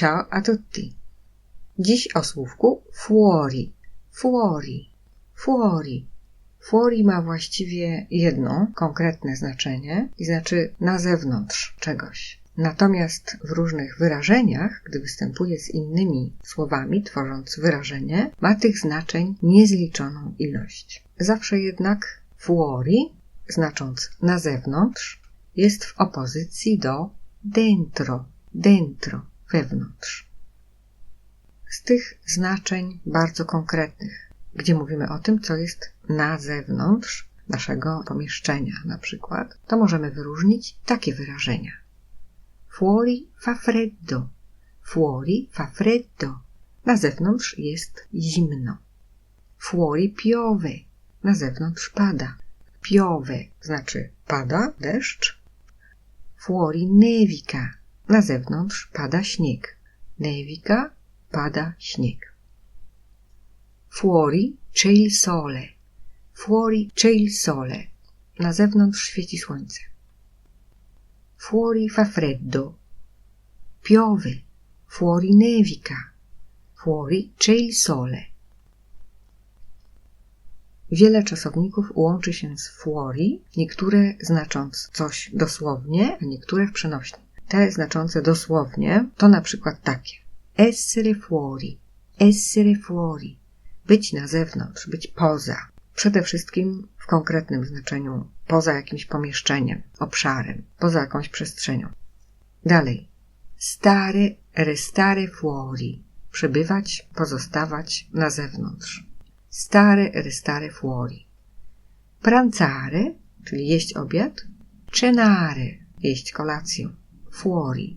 Ciao a tutti. Dziś o słówku fuori, fuori, fuori. Fuori ma właściwie jedno konkretne znaczenie i znaczy na zewnątrz czegoś. Natomiast w różnych wyrażeniach, gdy występuje z innymi słowami, tworząc wyrażenie, ma tych znaczeń niezliczoną ilość. Zawsze jednak fuori, znacząc na zewnątrz, jest w opozycji do dentro, dentro, wewnątrz. Z tych znaczeń bardzo konkretnych, gdzie mówimy o tym, co jest na zewnątrz naszego pomieszczenia, na przykład, to możemy wyróżnić takie wyrażenia. Fuori fa freddo. Fuori fa freddo. Na zewnątrz jest zimno. Fuori piove. Na zewnątrz pada. Piove znaczy pada deszcz. Fuori nevica. Na zewnątrz pada śnieg. Nevica pada śnieg. Fuori c'è il sole. Fuori c'è il sole. Na zewnątrz świeci słońce. Fuori fa freddo. Piove. Fuori nevica. Fuori c'è il sole. Wiele czasowników łączy się z fuori, niektóre znacząc coś dosłownie, a niektóre w przenośni. Te znaczące dosłownie to na przykład takie. Essere fuori, essere fuori. Być na zewnątrz, być poza. Przede wszystkim w konkretnym znaczeniu, poza jakimś pomieszczeniem, obszarem, poza jakąś przestrzenią. Dalej. Stare, restare fuori. Przebywać, pozostawać na zewnątrz. Stare, restare fuori. Pranzare, czyli jeść obiad. Cenare, jeść kolację. Fuori.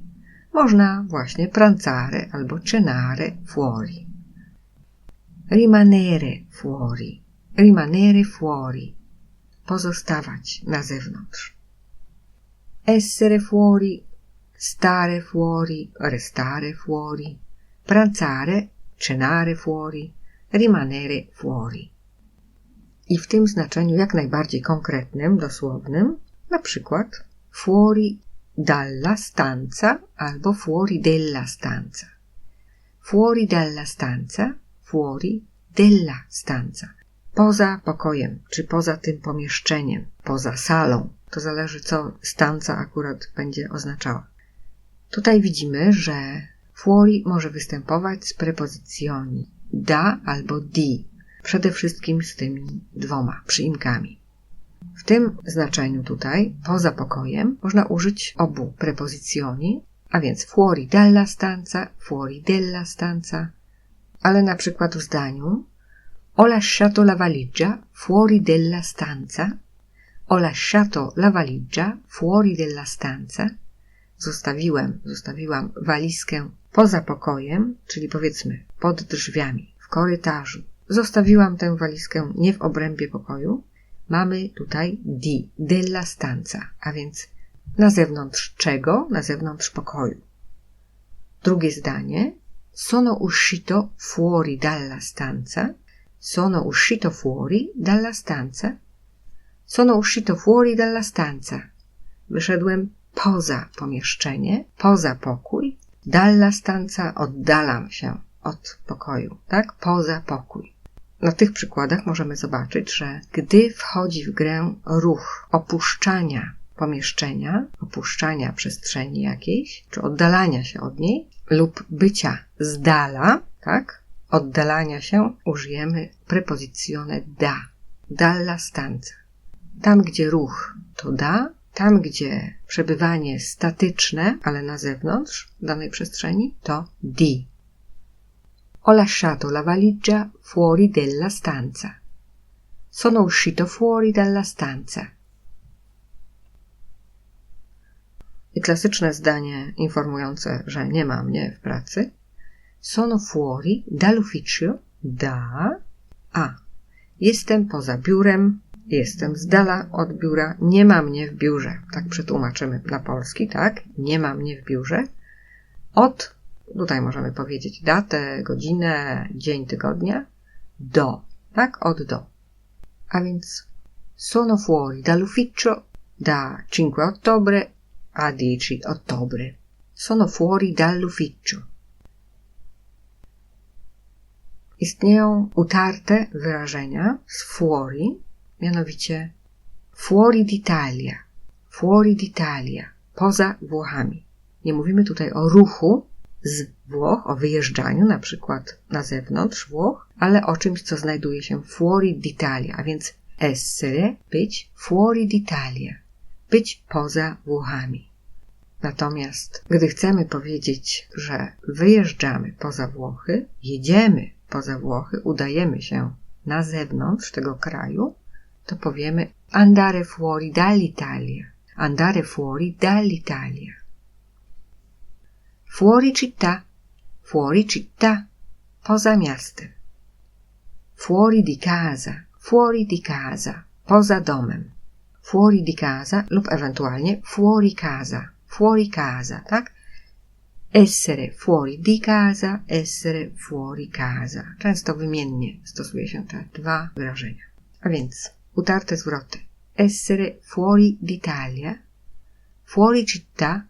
Można właśnie pranzare albo cenare fuori. Rimanere fuori. Rimanere fuori. Pozostawać na zewnątrz. Essere fuori. Stare fuori. Restare fuori. Pranzare. Cenare fuori. Rimanere fuori. I w tym znaczeniu jak najbardziej konkretnym, dosłownym, na przykład fuori dalla stanza albo fuori della stanza. Fuori dalla stanza, fuori della stanza. Poza pokojem, czy poza tym pomieszczeniem, poza salą. To zależy, co stanza akurat będzie oznaczała. Tutaj widzimy, że fuori może występować z prepozycjoni da albo di, przede wszystkim z tymi dwoma przyimkami. W tym znaczeniu tutaj, poza pokojem, można użyć obu prepozycjoni, a więc fuori dalla stanza, fuori della stanza, ale na przykład w zdaniu ho lasciato la valigia fuori della stanza, ho lasciato la valigia fuori della stanza, zostawiłem, zostawiłam walizkę poza pokojem, czyli powiedzmy pod drzwiami, w korytarzu. Zostawiłam tę walizkę nie w obrębie pokoju, mamy tutaj di, della stanza, a więc na zewnątrz czego? Na zewnątrz pokoju. Drugie zdanie. Sono uscito fuori dalla stanza. Sono uscito fuori dalla stanza. Sono uscito fuori dalla stanza. Wyszedłem poza pomieszczenie, poza pokój. Dalla stanza oddalam się od pokoju, tak? Poza pokój. Na tych przykładach możemy zobaczyć, że gdy wchodzi w grę ruch opuszczania pomieszczenia, opuszczania przestrzeni jakiejś, czy oddalania się od niej, lub bycia z dala, tak? Oddalania się użyjemy prepozycjone da. Dalla stanza. Tam, gdzie ruch to da, tam, gdzie przebywanie statyczne, ale na zewnątrz danej przestrzeni, to di. Ho lasciato la valigia fuori della stanza. Sono uscito fuori dalla stanza. I klasyczne zdanie informujące, że nie ma mnie w pracy. Sono fuori dall'ufficio da a. Jestem poza biurem, jestem z dala od biura, nie ma mnie w biurze. Tak przetłumaczymy na polski, tak? Nie ma mnie w biurze. Od Tutaj możemy powiedzieć datę, godzinę, dzień tygodnia. Do, tak? Od do. A więc sono fuori dall'ufficio da 5 ottobre a 10 ottobre. Sono fuori dall'ufficio. istnieją utarte wyrażenia z fuori, mianowicie fuori d'Italia, fuori d'Italia, poza Włochami. Nie mówimy tutaj o ruchu z Włoch, o wyjeżdżaniu na przykład na zewnątrz Włoch, ale o czymś, co znajduje się fuori d'Italia, a więc essere, być fuori d'Italia, być poza Włochami. Natomiast gdy chcemy powiedzieć, że wyjeżdżamy poza Włochy, jedziemy poza Włochy, udajemy się na zewnątrz tego kraju, to powiemy andare fuori dall'Italia, andare fuori dall'Italia. Fuori città, fuori città, poza miastem. Fuori di casa, fuori di casa, poza domem. Fuori di casa lub ewentualnie fuori casa, fuori casa, tak? Essere fuori di casa, essere fuori casa. Często wymiennie stosuje się te dwa wyrażenia. A więc utarte zwroty. Essere fuori d'Italia, fuori città,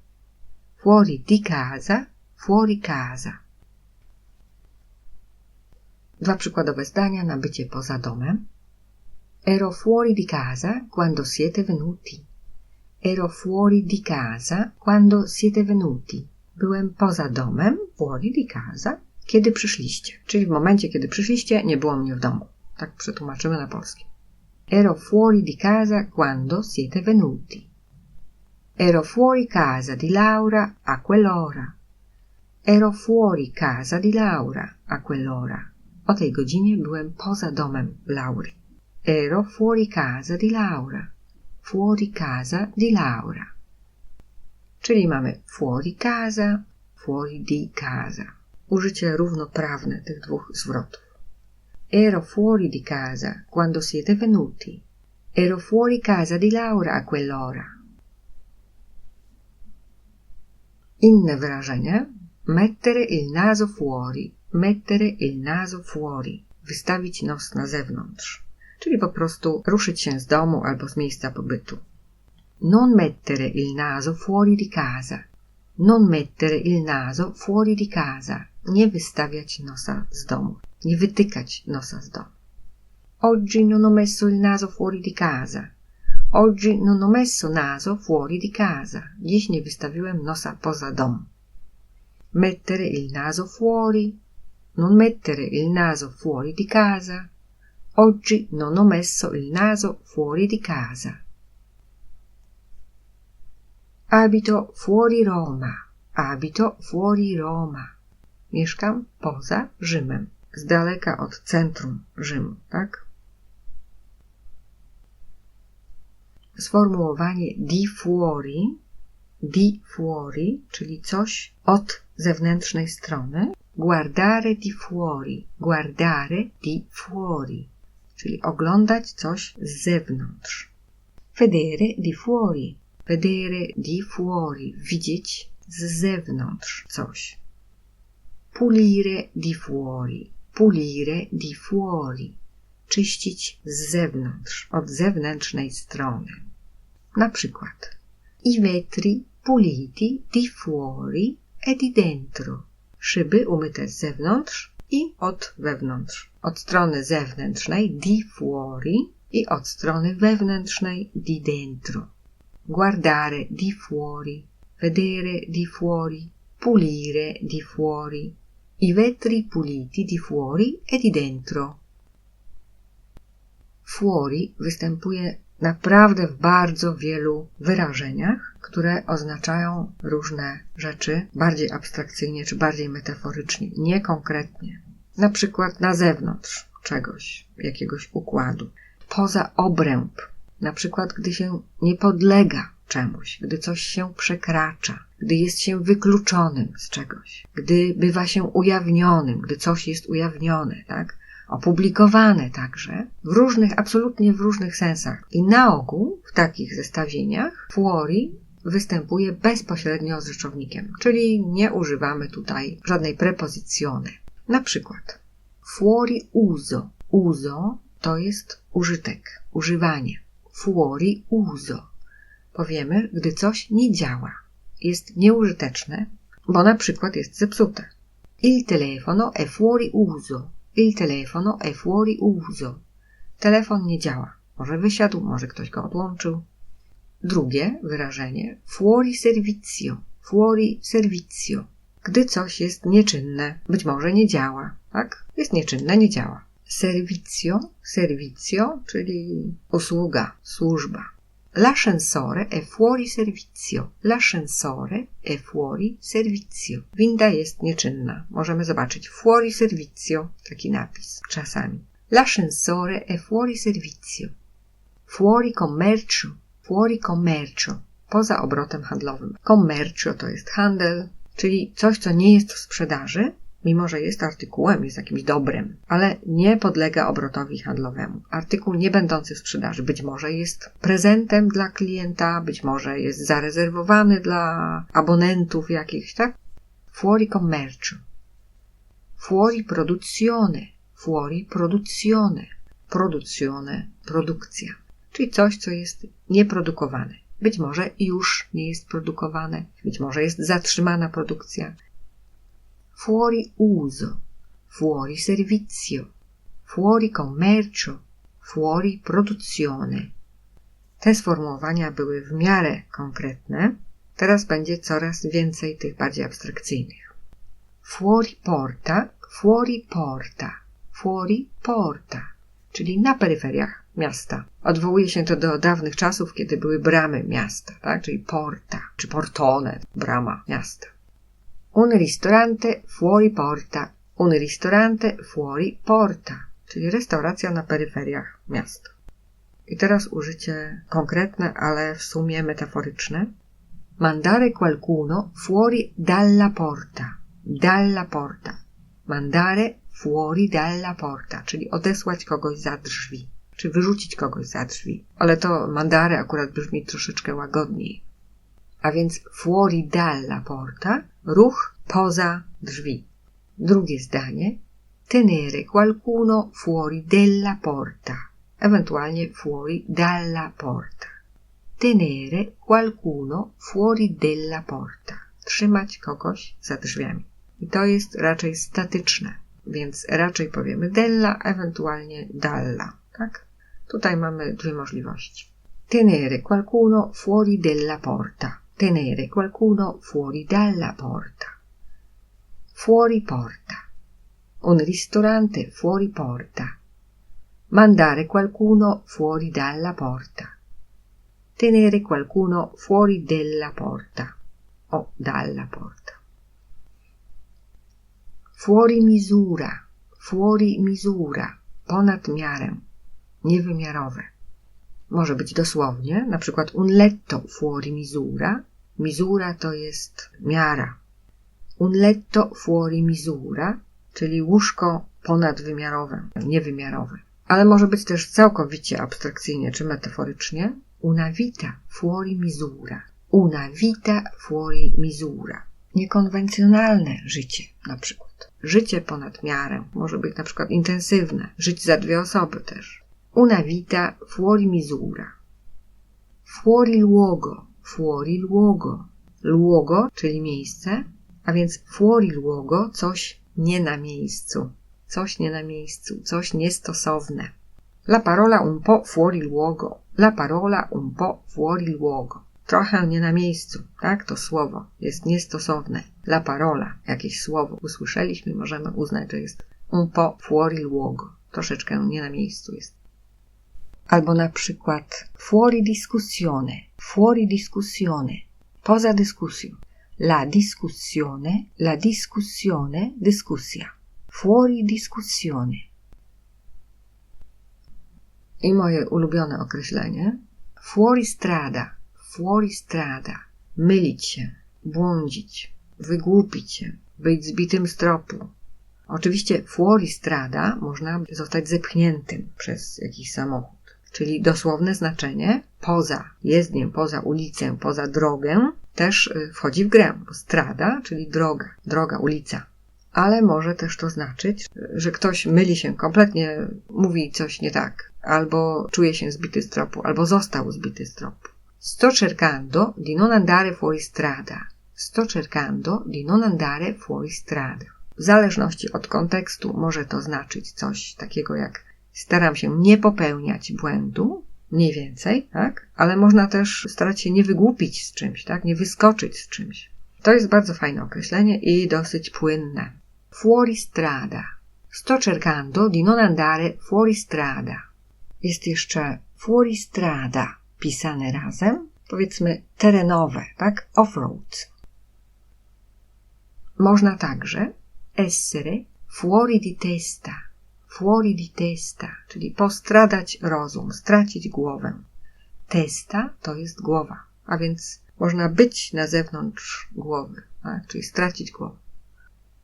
fuori di casa, fuori casa. Dwa przykładowe zdania na bycie poza domem. Ero fuori di casa quando siete venuti. Ero fuori di casa quando siete venuti. Byłem poza domem, fuori di casa, kiedy przyszliście. Czyli w momencie, kiedy przyszliście, nie było mnie w domu. Tak przetłumaczymy na polski. Ero fuori di casa quando siete venuti. Ero fuori casa di Laura a quell'ora. Ero fuori casa di Laura a quell'ora. O tej godzinie byłem poza domem Laury. Ero fuori casa di Laura. Fuori casa di Laura. Czyli mamy fuori casa, fuori di casa. Użycie równoprawne tych dwóch zwrotów. Ero fuori di casa quando siete venuti. Ero fuori casa di Laura a quell'ora. Inne wyrażenie. Mettere il naso fuori. Mettere il naso fuori. Wystawić nos na zewnątrz. Czyli po prostu ruszyć się z domu albo z miejsca pobytu. Non mettere il naso fuori di casa. Non mettere il naso fuori di casa. Nie wystawiać nosa z domu. Nie wytykać nosa z domu. Oggi non ho messo il naso fuori di casa. Oggi non ho messo naso fuori di casa. Dziś nie wystawiłem nosa poza dom. Mettere il naso fuori. Non mettere il naso fuori di casa. Oggi non ho messo il naso fuori di casa. Abito fuori Roma. Abito fuori Roma. Mieszkam poza Rzymem. Z daleka od centrum Rzymu, tak? Sformułowanie di fuori, di fuori, czyli coś od zewnętrznej strony. Guardare di fuori, guardare di fuori, czyli oglądać coś z zewnątrz. Vedere di fuori, vedere di fuori, widzieć z zewnątrz coś. Pulire di fuori, pulire di fuori, czyścić z zewnątrz, od zewnętrznej strony. Na przykład i vetri puliti di fuori e di dentro, szyby umyte z zewnątrz i od wewnątrz. Od strony zewnętrznej di fuori i od strony wewnętrznej di dentro. Guardare di fuori, vedere di fuori, pulire di fuori, i vetri puliti di fuori e di dentro. Fuori występuje naprawdę w bardzo wielu wyrażeniach, które oznaczają różne rzeczy bardziej abstrakcyjnie czy bardziej metaforycznie, nie konkretnie. Na przykład na zewnątrz czegoś, jakiegoś układu, poza obręb, na przykład gdy się nie podlega czemuś, gdy coś się przekracza, gdy jest się wykluczonym z czegoś, gdy bywa się ujawnionym, gdy coś jest ujawnione, tak? Opublikowane także w różnych, absolutnie w różnych sensach. I na ogół w takich zestawieniach fuori występuje bezpośrednio z rzeczownikiem, czyli nie używamy tutaj żadnej prepozycjony. Na przykład fuori uso. Uso to jest użytek, używanie. Fuori uso. Powiemy, gdy coś nie działa jest nieużyteczne, bo na przykład jest zepsute. Il telefono è fuori uso. Il telefono è fuori uso. Telefon nie działa. Może wysiadł, może ktoś go odłączył. Drugie wyrażenie fuori servizio. Fuori servizio. Gdy coś jest nieczynne, być może nie działa, tak? Jest nieczynne, nie działa. Servizio, servizio, czyli usługa, służba. L'ascensore è fuori servizio. L'ascensore è fuori servizio. Winda jest nieczynna. Możemy zobaczyć fuori servizio, taki napis czasami. L'ascensore è fuori servizio. Fuori commercio, fuori commercio. Poza obrotem handlowym. Commercio to jest handel, czyli coś, co nie jest w sprzedaży, mimo że jest artykułem, jest jakimś dobrem, ale nie podlega obrotowi handlowemu. Artykuł nie będący w sprzedaży być może jest prezentem dla klienta, być może jest zarezerwowany dla abonentów jakichś, tak? Fuori commercio. Fuori produzione. Fuori produzione. Produzione, produkcja. Czyli coś, co jest nieprodukowane. Być może już nie jest produkowane, być może jest zatrzymana produkcja, fuori uso, fuori servizio, fuori commercio, fuori produzione. Te sformułowania były w miarę konkretne. Teraz będzie coraz więcej tych bardziej abstrakcyjnych. Fuori porta, fuori porta, fuori porta, czyli na peryferiach miasta. Odwołuje się to do dawnych czasów, kiedy były bramy miasta, tak? czyli porta, czy portone, brama miasta. Un ristorante fuori porta. Un ristorante fuori porta. Czyli restauracja na peryferiach miasta. I teraz użycie konkretne, ale w sumie metaforyczne. Mandare qualcuno fuori dalla porta. Dalla porta. Mandare fuori dalla porta, czyli odesłać kogoś za drzwi, czy wyrzucić kogoś za drzwi. Ale to mandare akurat brzmi troszeczkę łagodniej. A więc fuori dalla porta, ruch poza drzwi. Drugie zdanie. Tenere qualcuno fuori della porta, ewentualnie fuori dalla porta. Tenere qualcuno fuori della porta. Trzymać kogoś za drzwiami. I to jest raczej statyczne, więc raczej powiemy della, ewentualnie dalla, tak? Tutaj mamy dwie możliwości. Tenere qualcuno fuori della porta tenere qualcuno fuori dalla porta. Fuori porta. Un ristorante fuori porta. Mandare qualcuno fuori dalla porta. Tenere qualcuno fuori della porta o dalla porta. Fuori misura, fuori misura, ponad miarę, niewymiarowe. Może być dosłownie, na przykład un letto fuori misura. Misura to jest miara. Un letto fuori misura, czyli łóżko ponadwymiarowe, niewymiarowe. Ale może być też całkowicie abstrakcyjnie czy metaforycznie. Una vita fuori misura. Una vita fuori misura. Niekonwencjonalne życie na przykład. Życie ponad miarę może być na przykład intensywne. Żyć za dwie osoby też. Una vita fuori misura. Fuori luogo, fuori luogo. Luogo, czyli miejsce, a więc fuori luogo, coś nie na miejscu. Coś nie na miejscu, coś niestosowne. La parola un po' fuori luogo. La parola un po' fuori luogo. Trochę nie na miejscu, tak? To słowo jest niestosowne. La parola, jakieś słowo usłyszeliśmy, możemy uznać, że jest un po' fuori luogo. Troszeczkę nie na miejscu jest. Albo na przykład fuori discussione, fuori discussione, poza dyskusją. La discussione, la discussione, dyskusja. Fuori discussione. I moje ulubione określenie. Fuori strada, fuori strada. Mylić się, błądzić, wygłupić się, być zbitym z tropu. Oczywiście fuori strada można zostać zepchniętym przez jakiś samochód czyli dosłowne znaczenie poza jezdniem, poza ulicę, poza drogę, też y, wchodzi w grę, strada, czyli droga, droga, ulica. Ale może też to znaczyć, że ktoś myli się kompletnie, mówi coś nie tak, albo czuje się zbity z tropu, albo został zbity z tropu. Sto cercando di non andare fuori strada. Sto cercando di non andare fuori strada. W zależności od kontekstu może to znaczyć coś takiego jak staram się nie popełniać błędu, mniej więcej, tak? Ale można też starać się nie wygłupić z czymś, tak? Nie wyskoczyć z czymś. To jest bardzo fajne określenie i dosyć płynne. Fuori strada. Sto cercando di non andare fuori strada. Jest jeszcze fuori strada pisane razem, powiedzmy terenowe, tak? Off-road. Można także essere fuori di testa fuori di testa, czyli postradać rozum, stracić głowę. Testa to jest głowa, a więc można być na zewnątrz głowy, tak? czyli stracić głowę.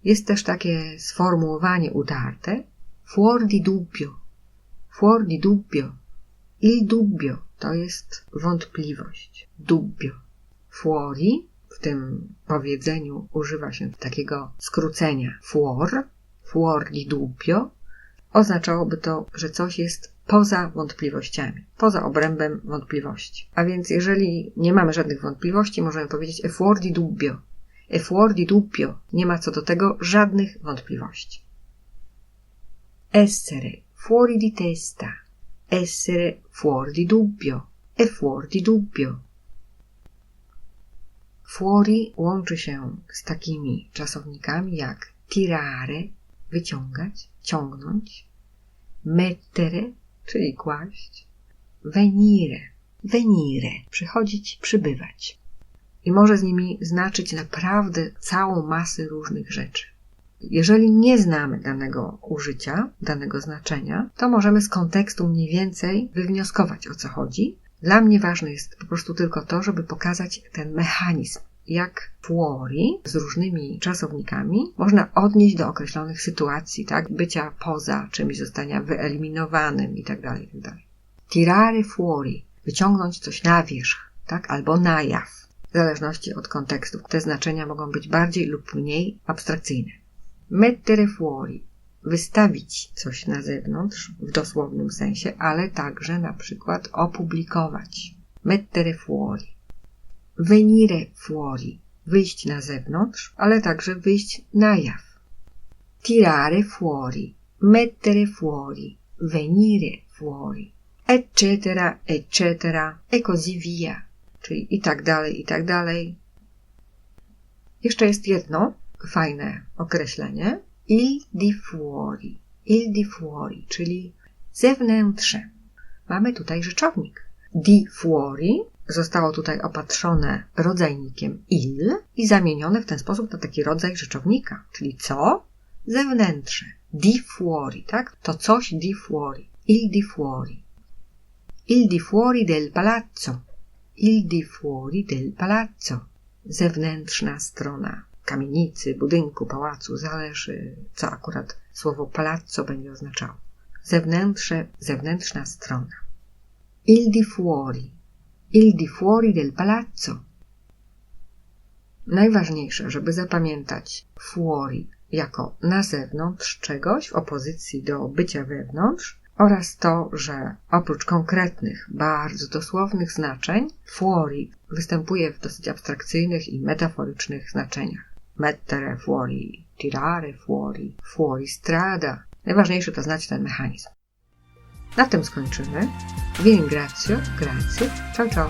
Jest też takie sformułowanie utarte fuori di dubbio, fuori di dubbio. Il dubbio to jest wątpliwość, dubbio. Fuori w tym powiedzeniu używa się takiego skrócenia fuor, fuor di dubbio, oznaczałoby to, że coś jest poza wątpliwościami, poza obrębem wątpliwości. A więc jeżeli nie mamy żadnych wątpliwości, możemy powiedzieć e fuori dubbio. E fuori dubbio. Nie ma co do tego żadnych wątpliwości. Essere fuori di testa. Essere fuori di dubbio. E fuori di dubbio. Fuori łączy się z takimi czasownikami jak tirare, wyciągać, ciągnąć, mettere, czyli kłaść, venire, venire, przychodzić, przybywać. I może z nimi znaczyć naprawdę całą masę różnych rzeczy. Jeżeli nie znamy danego użycia, danego znaczenia, to możemy z kontekstu mniej więcej wywnioskować o co chodzi. Dla mnie ważne jest po prostu tylko to, żeby pokazać ten mechanizm, jak fuori z różnymi czasownikami można odnieść do określonych sytuacji, tak? Bycia poza czymś, zostania wyeliminowanym itd., tak itd. Tak Tirare fuori, wyciągnąć coś na wierzch, tak? Albo na jaw. W zależności od kontekstów. Te znaczenia mogą być bardziej lub mniej abstrakcyjne. Mettere fuori, wystawić coś na zewnątrz w dosłownym sensie, ale także na przykład opublikować. Mettere fuori venire fuori, wyjść na zewnątrz, ale także wyjść na jaw. Tirare fuori, mettere fuori, venire fuori, eccetera, eccetera, e così via, czyli i tak dalej, i tak dalej. Jeszcze jest jedno fajne określenie. Il di fuori, il di fuori, czyli zewnętrzne. Mamy tutaj rzeczownik. Di fuori zostało tutaj opatrzone rodzajnikiem il i zamienione w ten sposób na taki rodzaj rzeczownika, czyli co? Zewnętrzne. Di fuori, tak? To coś di fuori. Il di fuori. Il di fuori del palazzo. Il di fuori del palazzo. Zewnętrzna strona kamienicy, budynku, pałacu, zależy, co akurat słowo palazzo będzie oznaczało. Zewnętrzne, zewnętrzna strona. Il di fuori il di fuori del palazzo. Najważniejsze, żeby zapamiętać fuori jako na zewnątrz czegoś w opozycji do bycia wewnątrz oraz to, że oprócz konkretnych, bardzo dosłownych znaczeń, fuori występuje w dosyć abstrakcyjnych i metaforycznych znaczeniach. Mettere fuori, tirare fuori, fuori strada. Najważniejsze to znać ten mechanizm. Na tym skończymy. Vi ringrazio, grazie, ciao ciao.